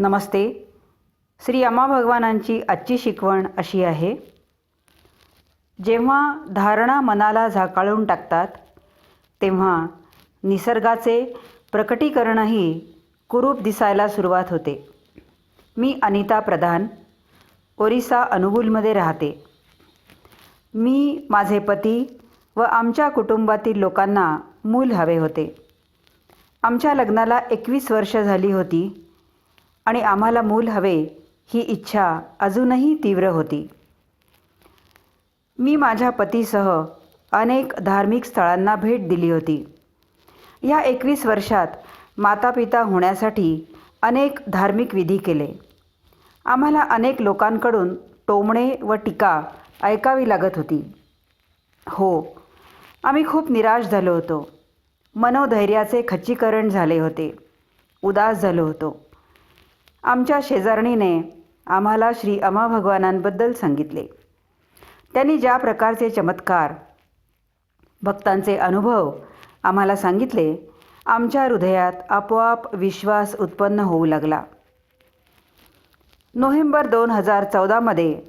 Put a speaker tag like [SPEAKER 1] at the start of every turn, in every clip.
[SPEAKER 1] नमस्ते. श्री अमा भगवानांची आजची शिकवण अशी आहे. जेव्हा धारणा मनाला झाकाळून टाकतात तेव्हा निसर्गाचे प्रकटीकरणही कुरूप दिसायला सुरुवात होते. मी अनिता प्रधान ओरिसा अनुगुलमध्ये राहते. मी माझे पती व आमच्या कुटुंबातील लोकांना मूल हवे होते. आमच्या लग्नाला एकवीस वर्ष झाली होती. आणि आम्हाला मूल हवे ही इच्छा अजूनही तीव्र होती. मी माझ्या पतीसह अनेक धार्मिक स्थळांना भेट दिली होती. या एकवीस वर्षात मातापिता होण्यासाठी अनेक धार्मिक विधी केले. आम्हाला अनेक लोकांकडून टोमणे व टीका ऐकावी लागत होती. हो आम्ही खूप निराश झालो होतो. मनोधैर्याचे खच्चीकरण झाले होते. उदास झालो होतो. आमच्या शेजारणीने आम्हाला श्री अमा भगवानांबद्दल सांगितले. त्यांनी ज्या प्रकारचे चमत्कार भक्तांचे अनुभव आम्हाला सांगितले आमच्या हृदयात आपोआप विश्वास उत्पन्न होऊ लागला. नोव्हेंबर दोन हजार चौदामध्ये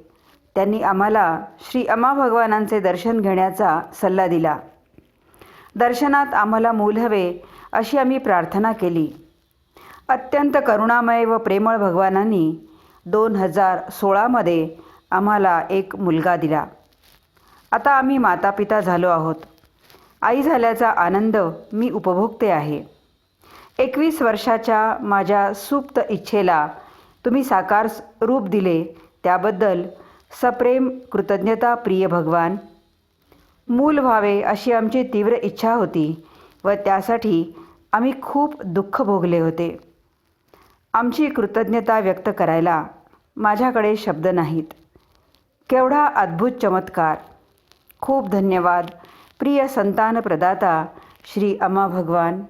[SPEAKER 1] त्यांनी आम्हाला श्री अमा भगवानांचे दर्शन घेण्याचा सल्ला दिला. दर्शनात आम्हाला मूल हवे अशी आम्ही प्रार्थना केली. अत्यंत करुणामय व प्रेमळ भगवानांनी दोन हजार सोळामध्ये आम्हाला एक मुलगा दिला. आता आम्ही मातापिता झालो आहोत. आई झाल्याचा आनंद मी उपभोगते आहे. एकवीस वर्षाच्या माझ्या सुप्त इच्छेला तुम्ही साकार रूप दिले त्याबद्दल सप्रेम कृतज्ञता प्रिय भगवान. मूल व्हावे अशी आमची तीव्र इच्छा होती व त्यासाठी आम्ही खूप दुःख भोगले होते. आमची कृतज्ञता व्यक्त करायला माझ्याकडे शब्द नाहीत. केवढा अद्भुत चमत्कार. खूप धन्यवाद. प्रिय संतान प्रदाता श्री अमा भगवान.